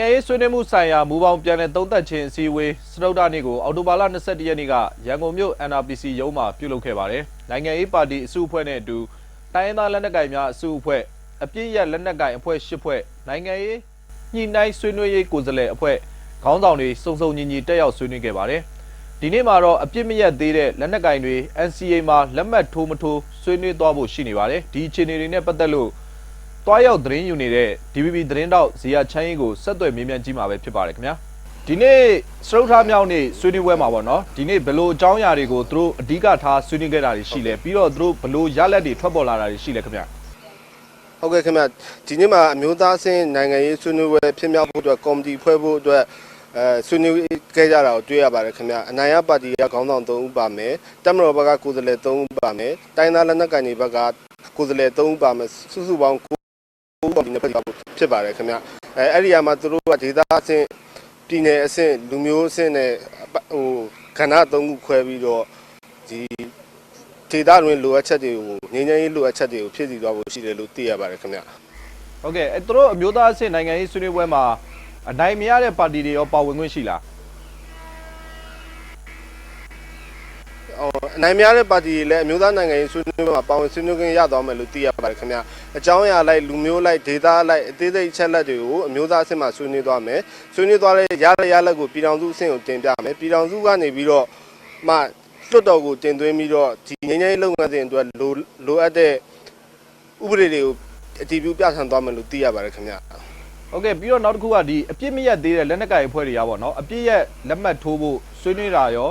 နိုင်ငံရေးဆွေးနွေးမှုဆိုင်ရာမူပေါင်းပြန်လည်သုံးသပ်ခြင်းအစည်းအဝေးစတုဒ္ဓနေ့ကိုအော်တိုဘာလ22ရက်နေ့ကရန်ကုန်မြို့ NRPC ရုံးမှာပြုလုပ်ခဲ့ပါတယ်။နိုင်ငံရေးပါတီအစုအဖွဲ့နဲ့အတူတိုင်းရင်းသားလက်နက်ကိုင်များအစုအဖွဲ့အပြည့်ရလက်နက်ကိုင်အဖွဲ့၈ဖွဲ့နိုင်ငံရေးညှိနှိုင်းဆွေးနွေးရေးကိုယ်စားလှယ်အဖွဲ့ခေါင်းဆောင်တွေစုံစုံညီညီတက်ရောက်ဆွေးနွေးခဲ့ပါတယ်။ဒီနေ့မှာတော့အပြစ်မရက်သေးတဲ့လက်နက်ကင်တွေ NCA မှာလက်မှတ်ထိုးမထိုးဆွေးနွေးသွားဖို့ရှိနေပါတယ်။ဒီအခြေအနေတွေနဲ့ပတ်သက်လို့ တွားရောက်သတင်းယူနေတဲ့ DVB သတင်းတောက်ဇီယာချမ်းရင်ကိုဆက်သွယ်မေးမြန်းကြည့်မှာပဲဖြစ်ပါတယ်ခင်ဗျာ။ဒီနေ့စရုပ်ထားမြောက်နေ့ဆွေးနွေးပွဲမှာပေါ့နော်။ဒီနေ့ဘယ်လိုအကြောင်းအရာတွေကိုသူတို့အဓိကထားဆွေးနွေးခဲ့တာတွေရှိလဲပြီးတော့သူတို့ဘယ်လိုရလဒ်တွေထွက်ပေါ်လာတာတွေရှိလဲခင်ဗျာဟုတ်ကဲ့ခင်ဗျဒီနေ့မှာအမျိုးသားအဆင့်နိုင်ငံရေးဆွေးနွေးပွဲဖြစ်မြောက်ဖို့အတွက်ကော်မတီဖွဲ့ဖို့အတွက်အဲဆွေးနွေးခဲ့ကြတာကိုတွေ့ရပါတယ်ခင်ဗျအနိုင်ရပါတီကခေါင်းဆောင်3ဦးပါမယ်တက်မတော်ဘက်ကကိုယ်စားလှယ်3ဦးပါမယ်တိုင်းသားလက်နက်ကိုင်တွေဘက်ကကိုယ်စားလှယ်3ဦးပါမယ်စုစုပေါင်း9 ဦးကော်မတီနဲ့ဖွဲ့ပါဖို့ဖြစ်ပါတယ်ခင်ဗျအဲအဲ့ဒီအရာမှာသူတို့ကဒေသအဆင့်ပြည်နယ်အဆင့်လူမျိုးအဆင့်နဲ့ဟိုခန္ဓာ3ခုခွဲပြီးတော့ဒီဒေတာတွင်လိုအပ်ချက်တွေကိုငင်းငင်းရေးလိုအပ်ချက်တွေကိုဖြည့်ဆည်းသွားဖို့ရှိတယ်လို့သိရပါတယ်ခင်ဗျ။ဟုတ်ကဲ့အဲသူတို့အမျိုးသားအဆင့်နိုင်ငံရေးဆွေးနွေးပွဲမှာအနိုင်မရတဲ့ပါတီတွေရောပါဝင်ခွင့်ရှိလား။ ဟိုအနိုင်များတဲ့ပါတီတွေလည်းအမျိုးသားနိုင်ငံရေးဆွေးနွေးပွဲမှာပါဝင်ဆွေးနွေးခွင့်ရသွားမယ်လို့သိရပါတယ်ခင်ဗျ။အကြောင်းအရာလိုက်လူမျိုးလိုက်ဒေတာလိုက်အသေးစိတ်အချက်လက်တွေကိုအမျိုးသားအဆင့်မှာဆွေးနွေးသွားမယ်။ဆွေးနွေးသွားတဲ့ရတဲ့ရလက်ကိုပြည်ထောင်စုအဆင့်ကိုတင်ပြမယ်။ပြည်ထောင်စုကနေပြီးတော့မှလွတ်တော်ကိုတင်သွင်းပြီးတော့ဒီငင်းငင်းရေးလုပ်ငန်းစဉ်အတွက်လိုလိုအပ်တဲ့ဥပဒေတွေကိုအတည်ပြုပြဌာန်းသွားမယ်လို့သိရပါတယ်ခင်ဗျ။။ဟုတ်ကဲ့ပြီးတော့နောက်တစ်ခုကဒီအပြစ်မရက်သေးတဲ့လက်နက်ကိုင်အဖွဲ့တွေရပါတော့အပြစ်ရက်လက်မှတ်ထိုးဖို့ဆွေးနွေးတာရော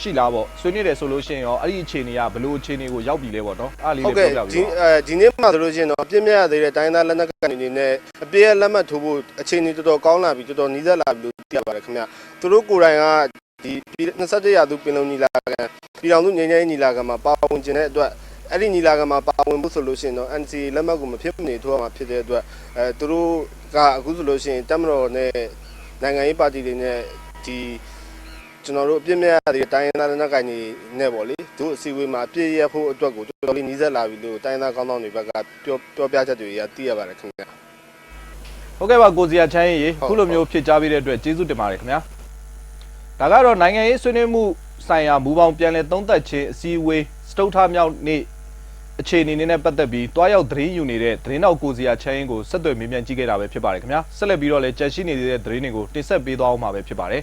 ရှိလားပေါ့ဆွေးနွေးတယ်ဆိုလို့ရှိရင်ရောအဲ့ဒီအခြေအနေကဘယ်လိုအခြေအနေကိုရောက်ပြီလဲပေါ့နော်အားလေးဟုလေးတ်ပြောကဲ့ပြဒီပြီးတော့အဲဒီနေ့မှဆိုလို့ရှိရင်တော့အပြစ်မဲ့ရသေးတဲ့တိုင်းသားလက်နက်ကန်တွေနဲ့အပြည့်ရဲ့လက်မှတ်ထိုးဖို့အခြေအနေတော်တော်ကောင်းလာပြီတော်တော်နီးစပ်လာပြီလို့သိရပါတယ်ခင်ဗျသူတို့ကိုယ်တိုင်ကဒီ21ရာစုပင်လုံညီလာခံပြည်တော်စုငြိမ်းချမ်းရေးညီလာခံမှာပါဝင်ခြင်းတဲ့အတွက်အဲ့ဒီညီလာခံမှာပါဝင်ဖို့ဆိုလို့ရှိရင်တော့ NCA လက်မှတ်ကိုမဖြစ်မနေထိုးရမှာဖြစ်တဲ့အတွက်အဲသူတို့ကအခုဆိုလို့ရှိရင်တက်မတော်နဲ့နိုင်ငံရေးပါတီတွေနဲ့ဒီ ကျွန်တော်တို့အပြစ်မဲ့ရတဲ့တိုင်းရင်းသားလက်နက်ကိုင်တွေနဲ့ပေါ့လေသူအစည်းအဝေးမှာအပြည့်ရဖို့အတွက်ကိုတော်တော်လေးနီးစပ်လာပြီလို့တိုင်းရင်းသားကောင်းဆောင်တွေဘက်ကပြောပြောပြချက်တွေကသိရပါတယ်ခင်ဗျာဟုတ်ကဲ့ပါကိုစီယာချမ်းရေဟုတ်ခုလိုမျိုးဖြစ်ကြပေးတဲ့အတွက်ကျေးဇူးတင်ပါတယ်ခင်ဗျာဒါကတော့နိုင်ငံရေးဆွေးနွေးမှုဆိုင်ရာမူပေါင်းပြန်လည်သုံးသပ်ခြင်းအစည်းအဝေးစတုထမြောက်နေ့အခြေအနေနဲ့ပတ်သက်ပြီးတွားရောက်သတင်းယူနေတဲ့သတင်းတော်ကိုစီယာချမ်းရင်ကိုဆက်သွယ်မေးမြန်းကြည့်ခဲ့တာပဲဖြစ်ပါတယ်ခင်ဗျာဆက်လက်ပြီးတော့လည်းကြက်ရှိနေသေးတဲ့သတင်းတွေကိုတင်ဆက်ပေးသွားအောင်မှာပဲဖြစ်ပါတယ်